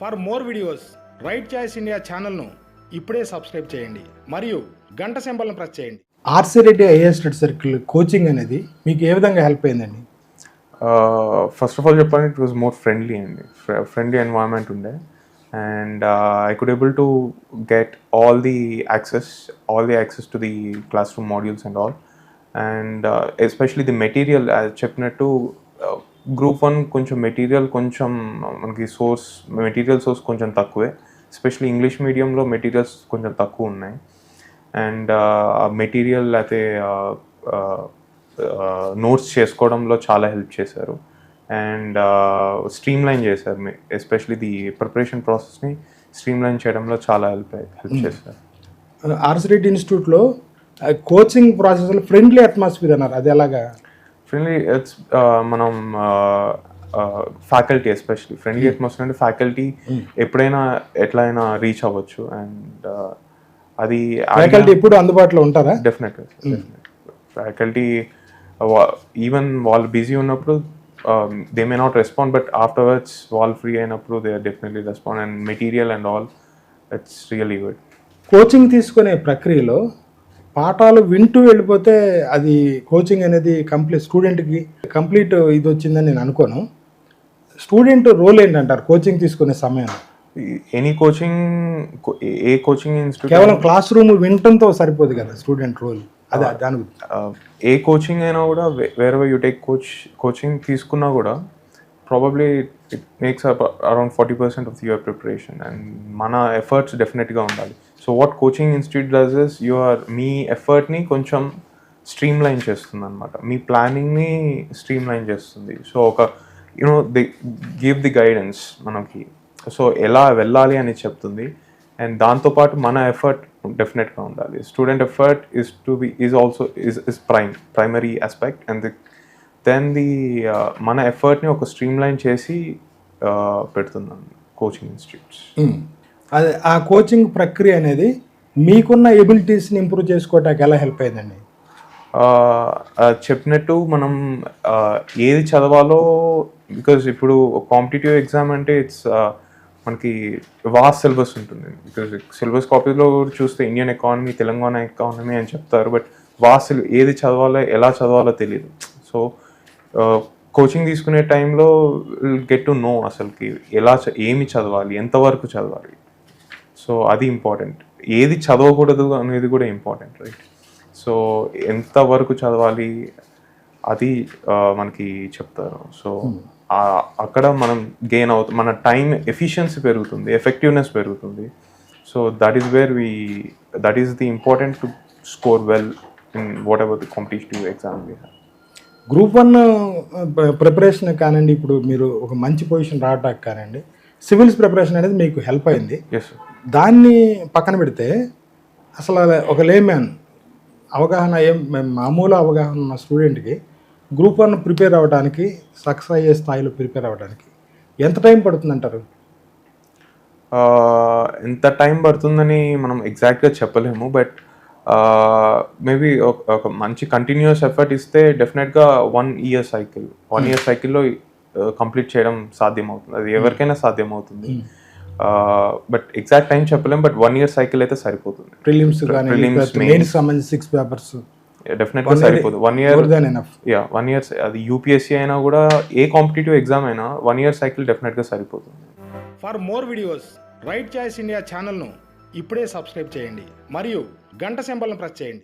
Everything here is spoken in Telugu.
For more videos right choice India ఛానల్ను ఇప్పుడే సబ్స్క్రైబ్ చేయండి. మరియు గంట సింబల్ను ప్రెస్ చేయండి. RC Reddy IAS circle coaching అనేది మీకు ఏ విధంగా హెల్ప్ అయిందండి? ఫస్ట్ ఆఫ్ ఆల్ చెప్పాలి ఇట్ వాజ్ మోర్ ఫ్రెండ్లీ అండి. ఫ్రెండ్లీ ఎన్వైరన్మెంట్ ఉండే. And I could able to get all the access all the access to the classroom modules and all and especially the material చెప్పినట్టు గ్రూప్ వన్ కొంచెం మెటీరియల్ కొంచెం మనకి సోర్స్ మెటీరియల్ సోర్స్ కొంచెం తక్కువే. ఎస్పెషలీ ఇంగ్లీష్ మీడియంలో మెటీరియల్స్ కొంచెం తక్కువ ఉన్నాయి. అండ్ ఆ మెటీరియల్ అయితే నోట్స్ చేసుకోవడంలో చాలా హెల్ప్ చేశారు. అండ్ స్ట్రీమ్ లైన్ చేశారు ఎస్పెషలీ ది ప్రిపరేషన్ ప్రాసెస్ని స్ట్రీమ్ లైన్ చేయడంలో చాలా హెల్ప్ హెల్ప్ చేశారు. ఆర్సీ రెడ్డి ఇన్స్టిట్యూట్లో కోచింగ్ ప్రాసెస్లో ఫ్రెండ్లీ అట్మాస్ఫియర్ అన్నారు. అది ఎలాగా? ఫ్రెండ్లీ ఇట్స్ మనం ఫ్యాకల్టీ ఎస్పెషలీ ఫ్రెండ్లీ అట్మాస్ఫియర్ అంటే ఫ్యాకల్టీ ఎప్పుడైనా ఎట్లయినా రీచ్ అవ్వచ్చు అండ్ అది ఫ్యాకల్టీ ఎప్పుడు అందుబాటులో ఉంటారా? డెఫినెట్గా ఫ్యాకల్టీ ఈవెన్ వాళ్ళు బిజీ ఉన్నప్పుడు they may not respond but afterwards వాళ్ళు ఫ్రీ అయినప్పుడు they are definitely respond and material and all it's really good coaching తీసుకునే ప్రక్రియలో పాఠాలు వింటూ వెళ్ళిపోతే అది కోచింగ్ అనేది కంప్లీట్ స్టూడెంట్కి కంప్లీట్ ఇది వచ్చిందని నేను అనుకోను. స్టూడెంట్ రోల్ ఏంటంటారు? కోచింగ్ తీసుకునే సమయంలో. Any coaching a coaching institute కేవలం క్లాస్ రూమ్ వినటంతో సరిపోదు కదా స్టూడెంట్ రోల్ అదే దాని ఏ కోచింగ్ అయినా కూడా వేరే యూ టేక్ కోచ్ కోచింగ్ తీసుకున్నా కూడా probably it makes up around forty percent of your preparation and మన ఎఫర్ట్స్ డెఫినెట్గా ఉండాలి. So what coaching institute does is your మీ ఎఫర్ట్ని కొంచెం స్ట్రీమ్ లైన్ చేస్తుంది అనమాట మీ ప్లానింగ్ని స్ట్రీమ్ లైన్ చేస్తుంది. సో ఒక you know the give the guidance మనకి. సో ఎలా వెళ్ళాలి అని చెప్తుంది. అండ్ దాంతోపాటు మన ఎఫర్ట్ డెఫినెట్గా ఉండాలి. Student effort is to be is also is is prime primary aspect and the then the మన ఎఫర్ట్ని ఒక స్ట్రీమ్ లైన్ చేసి uh, పెడుతున్నాను కోచింగ్ ఇన్స్టిట్యూట్స్. అదే ఆ కోచింగ్ ప్రక్రియ అనేది మీకున్న ఎబిలిటీస్ని ఇంప్రూవ్ చేసుకోవడానికి ఎలా హెల్ప్ అయిందండి? చెప్పినట్టు మనం uh, ఏది చదవాలో బికాజ్ ఇప్పుడు కాంపిటేటివ్ ఎగ్జామ్ అంటే ఇట్స్ మనకి వాస్ట్ సిలబస్ ఉంటుంది. బికాజ్ సిలబస్ కాపీలో చూస్తే ఇండియన్ ఎకానమీ తెలంగాణ ఎకానమీ అని చెప్తారు బట్ వాస్ట్ ఏది చదవాలో ఎలా చదవాలో తెలియదు. సో కోచింగ్ తీసుకునే టైంలో గెట్ టు నో అసలుకి ఎలా ఏమి చదవాలి ఎంతవరకు చదవాలి. సో అది ఇంపార్టెంట్ ఏది చదవకూడదు అనేది కూడా ఇంపార్టెంట్ రైట్ సో ఎంతవరకు చదవాలి అది మనకి చెప్తారు. సో ఆ- అక్కడ మనం గెయిన్ అవుతుంది మన టైం ఎఫిషియన్సీ పెరుగుతుంది ఎఫెక్టివ్నెస్ పెరుగుతుంది. So that is where we that is the important to score well in whatever the competitive exam we have group one preparation కానివ్వండి ఇప్పుడు మీరు ఒక మంచి పొజిషన్ రావడానికి కానివ్వండి సివిల్స్ ప్రిపరేషన్ అనేది మీకు హెల్ప్ అయింది. దాన్ని పక్కన పెడితే అసలు ఒక లేమ్యాన్ అవగాహన ఏం మామూలు అవగాహన ఉన్న స్టూడెంట్కి గ్రూప్ వన్ ప్రిపేర్ అవ్వడానికి సక్సెస్ అయ్యే స్థాయిలో ప్రిపేర్ అవ్వడానికి ఎంత టైం పడుతుంది అంటారు ఎంత టైం పడుతుందని మనం ఎగ్జాక్ట్గా చెప్పలేము బట్ మేబీ ఒక మంచి కంటిన్యూస్ ఎఫర్ట్ ఇస్తే డెఫినెట్గా one year cycle one year సైకిల్లో కంప్లీట్ చేయడం సాధ్యం అవుతుంది అది ఎవరికైనా సాధ్యం అవుతుంది బట్ ఎగ్జాక్ట్ టైం చెప్పలేము బట్ వన్ ఇయర్ సైకిల్ అయితే సరిపోతుంది. ప్రిలిమ్స్ కానీ Prelims, మెయిన్స్ సంబంధించి సిక్స్ పేపర్స్ డెఫినెట్గా సరిపోతుంది one year more than enough ya one year అది యూపీఎస్సీ అయినా కూడా ఏ కాంపిటేటివ్ ఎగ్జామ్ అయినా వన్ ఇయర్ సైకిల్ డెఫినెట్గా సరిపోతుంది. For more videos right choice India ఛానల్ను ఇప్పుడే సబ్స్క్రైబ్ చేయండి. మరియు గంట సింబల్ను ప్రెస్ చేయండి.